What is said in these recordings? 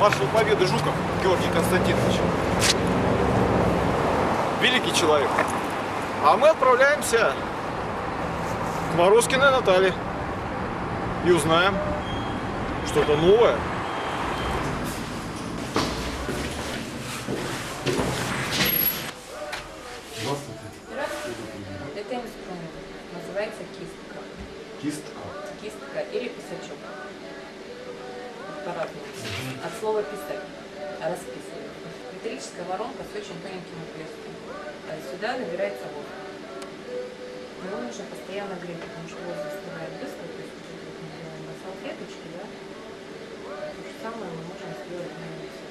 маршал Победы Жуков Георгий Константинович. Великий человек. А мы отправляемся к Морозкиной Наталье и узнаем что-то новое. Это инструмент. Называется кистка. Кистка. Кистка или писачок. От слова писать. Расписывать. Металлическая воронка с очень тоненьким отверстием. А Сюда набирается воздух. Его нужно постоянно греть, потому что воздух застывает быстро. То есть мы делаем на салфеточке, да. То же самое мы можем сделать на яйце.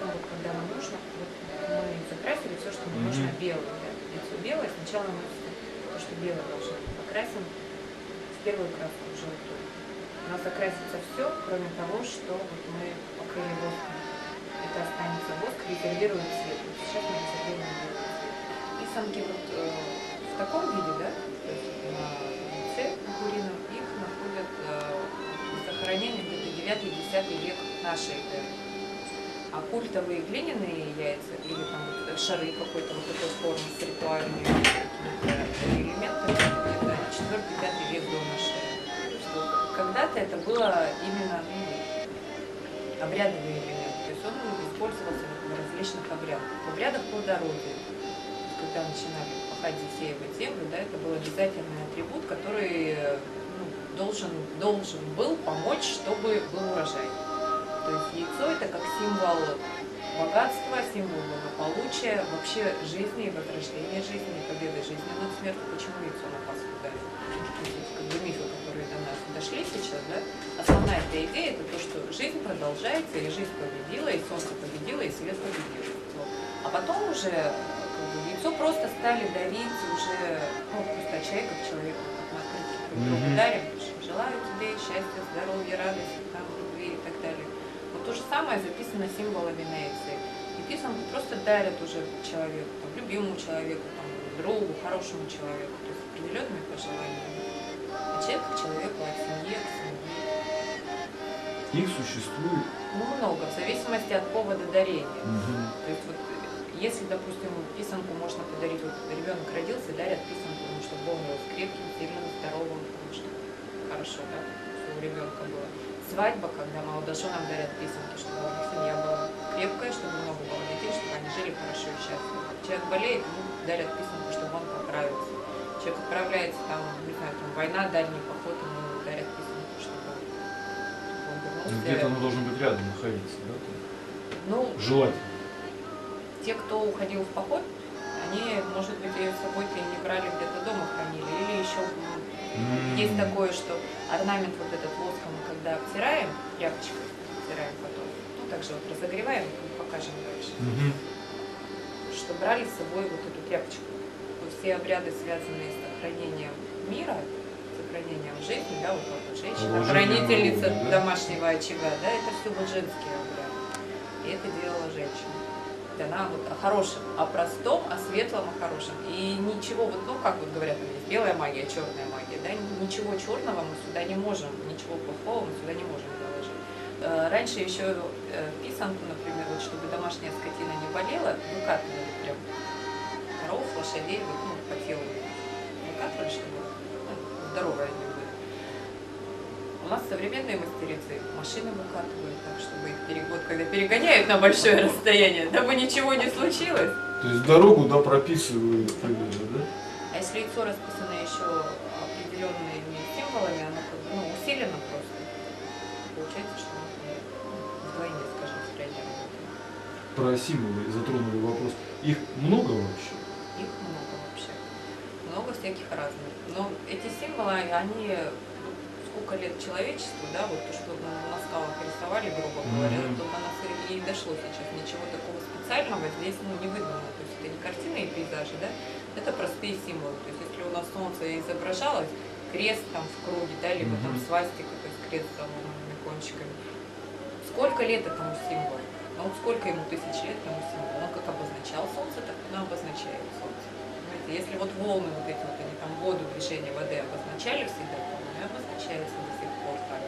Ну, вот когда нам нужно, вот мы закрасили все, что нам Мгм. нужно белое. Да? Яйцо белое, сначала мы то, что белое должно быть, покрасим в первую краску желтую. У нас закрасится все, кроме того, что вот мы покрыли воском. Это останется воск, резервирует цвет. Вот сейчас мы резервируем цвет. Писанки вот э, в таком виде, да, то есть на яйце курином, их находят э, захоронение где-то 9-10 век нашей эры. А культовые глиняные яйца или там шары какой-то вот такой формы с ритуальными Когда-то это было именно ну, обрядовый элемент, то есть он использовался в различных обрядах. В обрядах плодородия, когда начинали походить, сеивать землю, да, это был обязательный атрибут, который ну, должен, должен был помочь, чтобы был урожай. То есть яйцо это как символ богатства, символ благополучия, вообще жизни, возрождения жизни, победы жизни над смертью. Почему яйцо на Пасху дали? Эта идея это то, что жизнь продолжается, и жизнь победила, и солнце победило, и свет победил. Вот. А потом уже как бы, яйцо просто стали дарить уже, ну, просто от человека к человеку, как на Мгм. дарим, желаю тебе счастья, здоровья, радости, там, любви и так далее. Вот то же самое записано символами яйце. И писанку просто дарят уже человеку, там, любимому человеку, там, другу, хорошему человеку, то есть определенными пожеланиями. А человек к человеку, от семьи к. Их существует. Ну, много, в зависимости от повода дарения. То есть вот, э, если, допустим, писанку можно подарить, вот ребенок родился, дарят писанку, ну, чтобы он рос крепким, сильным, здоровым, потому что хорошо, да, чтобы у ребенка было. Свадьба, когда молодоженам дарят писанки, чтобы у них семья была крепкая, чтобы много было детей, чтобы они жили хорошо и счастливо. Человек болеет, ему дарят писанку, чтобы он поправился. Человек отправляется, там, не знаю, там, война, дальний поход, ему Где-то оно должно быть рядом находиться, да? Ну, Желательно. те, кто уходил в поход, они, может быть, ее с собой-то и не брали, где-то дома хранили. Или еще м, есть такое, что орнамент вот этот воском, мы когда обтираем, тряпочкой обтираем потом, ну, также вот разогреваем, покажем дальше, Мгм. что брали с собой вот эту тряпочку. Вот все обряды, связанные с сохранением мира, сохранением жизни, да, вот, вот женщина, хранительница да? домашнего очага, да, это все вот женские обряды. И это делала женщина. И Она вот о хорошем, о простом, о светлом, о хорошем. И ничего, вот, ну как вот говорят, есть белая магия, черная магия, да, ничего черного мы сюда не можем, ничего плохого мы сюда не можем заложить. Э, Раньше еще э, писанку, например, вот чтобы домашняя скотина не болела, выкатывали прям коров, лошадей, вот, ну, по телу чтобы ну, здоровые они были. У нас современные мастерицы машины выкатывают так, чтобы их перегод, когда перегоняют на большое расстояние, дабы ничего не случилось. То есть дорогу, да, прописывают да? А если яйцо расписано еще определенными символами, оно как бы, ну, усилено просто. Получается, что оно вдвойне, скажем, работает. Про символы затронули вопрос. Их много вообще? Их много вообще. Много всяких разных. Но эти символы, они сколько лет человечеству, да, вот то, что на скалах рисовали, грубо говоря, Мгм. то до нас и и дошло сейчас. Ничего такого специального здесь ну, не выдумано. То есть это не картины и пейзажи, да, это простые символы. То есть если у нас солнце изображалось, крест там в круге, да, либо там Мгм. свастика, то есть крест с заломанными кончиками. Сколько лет этому символу? Ну вот сколько ему тысяч лет этому символу? Он как обозначал солнце, так оно обозначает солнце. Если вот волны вот эти вот, они там воду, движение воды обозначали всегда, они обозначаются до сих пор так.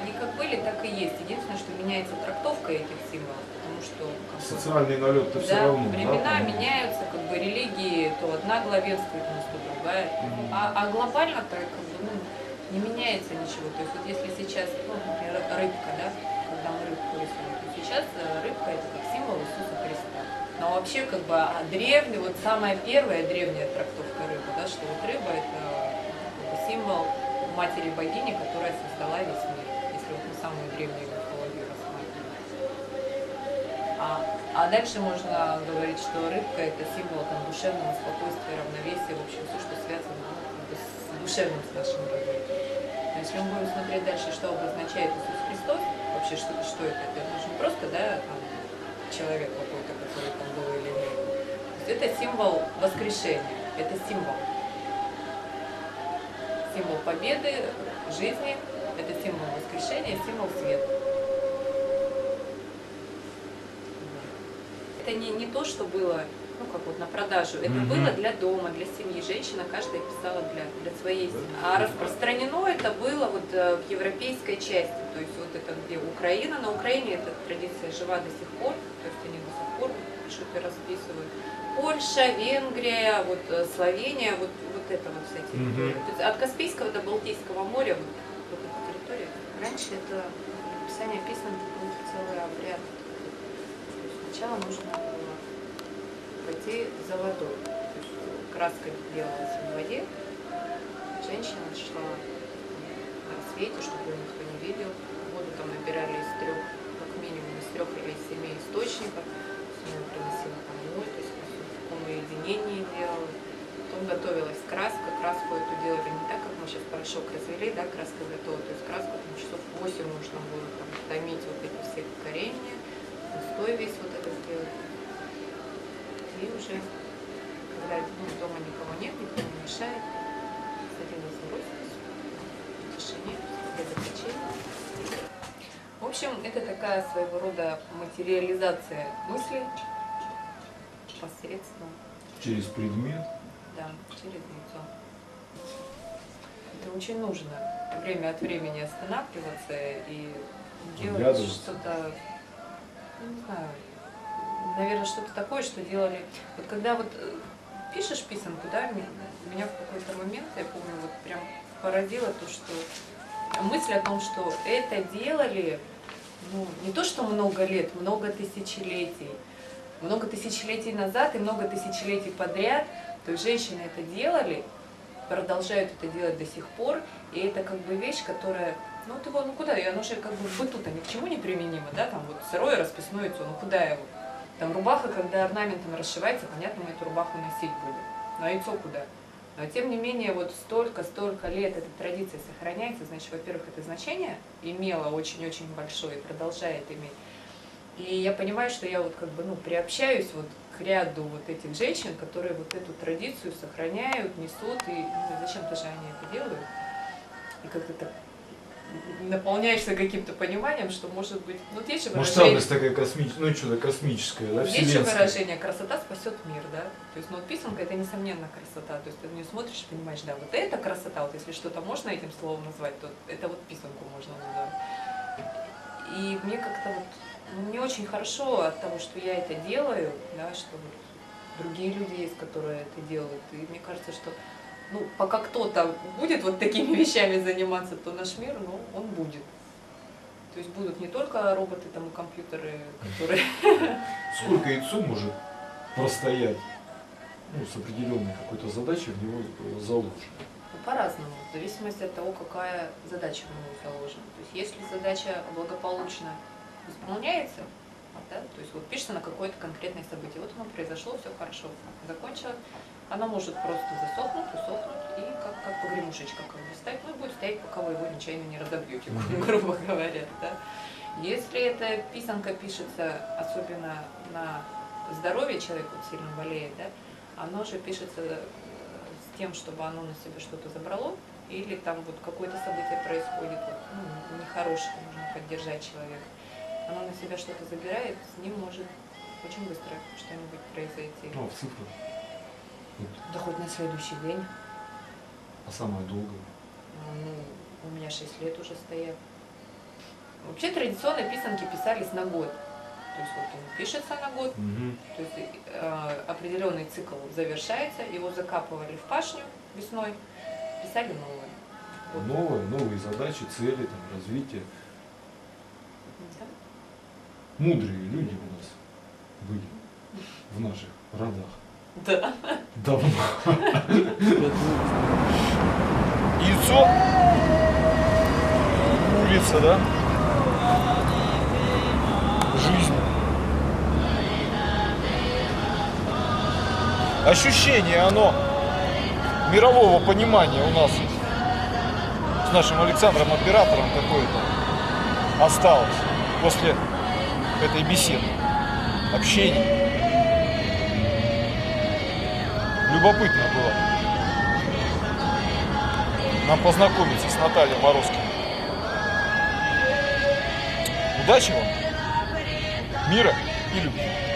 Они как были, так и есть. Единственное, что меняется трактовка этих символов, потому что как Социальный налет-то все да, равно. времена да, меняются, как бы религии, то одна главенствует у нас, то другая. Мгм. А, а глобально-то как бы, ну, не меняется ничего. То есть вот если сейчас, ну, например, рыбка, да, мы рыбку рисуем, то сейчас э, рыбка это как символ Иисуса Христа. Но вообще как бы а древний, вот самая первая древняя трактовка рыбы, да, что вот рыба это бы, символ матери богини, которая создала весь мир, если вот мы самую древнюю мифологию рассматриваем. А, а дальше можно говорить, что рыбка это символ там, душевного спокойствия, равновесия, в общем, все, что связано ну, как бы с душевным с нашим развитием. Если мы будем смотреть дальше, что обозначает Иисус Христос, вообще что, что это? Это же не просто, да, там, человек какой-то, который там был или нет. То есть это символ воскрешения, это символ. Символ победы, жизни, это символ воскрешения, символ света. Это не, не то, что было, ну как вот на продажу, это Мгм. было для дома, для семьи. Женщина каждая писала для, для своей семьи. А распространено это было вот э, в европейской части, то есть вот это где Украина, на Украине эта традиция жива до сих пор, то есть они до сих пор пишут и расписывают. Польша, Венгрия, вот э, Словения, вот, вот это вот вся территория. Мгм. То есть от Каспийского до Балтийского моря вот, вот эта территория. Раньше это написание писем был целый обряд. Сначала нужно было пойти за водой. То есть краска делалась в воде. Женщина шла на рассвете, чтобы ее никто не видел. Там набирали из трех, как минимум из трех или из семи источников. Она приносила домой, то есть таком уединении делала. Потом готовилась краска. Краску эту делали не так, как мы сейчас порошок развели, да, краска готова. То есть краску там часов 8 нужно было там, томить вот эти все коренья, настой весь вот это сделать. И уже, когда ну, дома никого нет, никто не мешает, садилась в тишине, без отвлечений. В общем, это такая своего рода материализация мысли посредством, Через предмет. да, через лицо. Это очень нужно время от времени останавливаться и делать что-то, ну, не знаю, наверное, что-то такое, что делали. Вот когда вот э, пишешь писанку, да, м- меня в какой-то момент, я помню, вот прям поразило то, что мысль о том, что это делали, ну, не то, что много лет, много тысячелетий, много тысячелетий назад и много тысячелетий подряд, то есть женщины это делали, продолжают это делать до сих пор, и это как бы вещь, которая, ну вот его, ну куда, и оно же как бы в быту-то ни к чему не применимо, да, там вот сырое расписное яйцо, ну куда его? Там рубаха, когда орнаментом расшивается, понятно, мы эту рубаху носить будем, но яйцо куда? Но тем не менее, вот столько-столько лет эта традиция сохраняется, значит, во-первых, это значение имело очень-очень большое и продолжает иметь. И я понимаю, что я вот как бы, ну, приобщаюсь вот к ряду вот этих женщин, которые вот эту традицию сохраняют, несут, и ну, зачем-то же они это делают. И как-то так наполняешься каким-то пониманием, что может быть, ну, вот есть же выражение, Масштабность такая космическая, ну что-то космическое, да, есть же выражение «красота спасет мир», да? То есть, ну, вот писанка – это, несомненно, красота. То есть, ты на нее смотришь и понимаешь, да, вот это красота, вот если что-то можно этим словом назвать, то это вот писанку можно назвать. И мне как-то вот, ну, не очень хорошо от того, что я это делаю, да, что вот другие люди есть, которые это делают. И мне кажется, что ну, пока кто-то будет вот такими вещами заниматься, то наш мир, ну, он будет. То есть будут не только роботы там и компьютеры, которые Сколько яйцо может простоять ну, с определенной какой-то задачей в него заложено? Ну, по-разному, в зависимости от того, какая задача в него заложена. То есть если задача благополучно исполняется, да, то есть вот пишется на какое-то конкретное событие, вот оно произошло, все хорошо, закончилось, оно может просто засохнуть, как погремушечка как бы стоять, ну и будет стоять, пока вы его нечаянно не разобьете, грубо говоря. Да. Если эта писанка пишется особенно на здоровье человека, вот сильно болеет, да, оно же пишется э, с тем, чтобы оно на себя что-то забрало, или там вот какое-то событие происходит, вот, ну, нехорошее, нужно поддержать человека. Оно на себя что-то забирает, с ним может очень быстро что-нибудь произойти. Ну, в. Вот. Да хоть на следующий день. А самое долгое. Ну, у меня 6 лет уже стоят. Вообще традиционно писанки писались на год. То есть вот он пишется на год, Мгм. то есть э, определенный цикл завершается, его закапывали в пашню весной, писали новое. Вот. Новые, новые задачи, цели, там, развитие. Да. Мудрые люди у нас были в наших родах. Да. Давно. Яйцо. Улица, да? Жизнь. Ощущение оно мирового понимания у нас с нашим Александром оператором какое-то осталось после этой беседы, общения. Любопытно было нам познакомиться с Натальей Морозкиной. Удачи вам, мира и любви.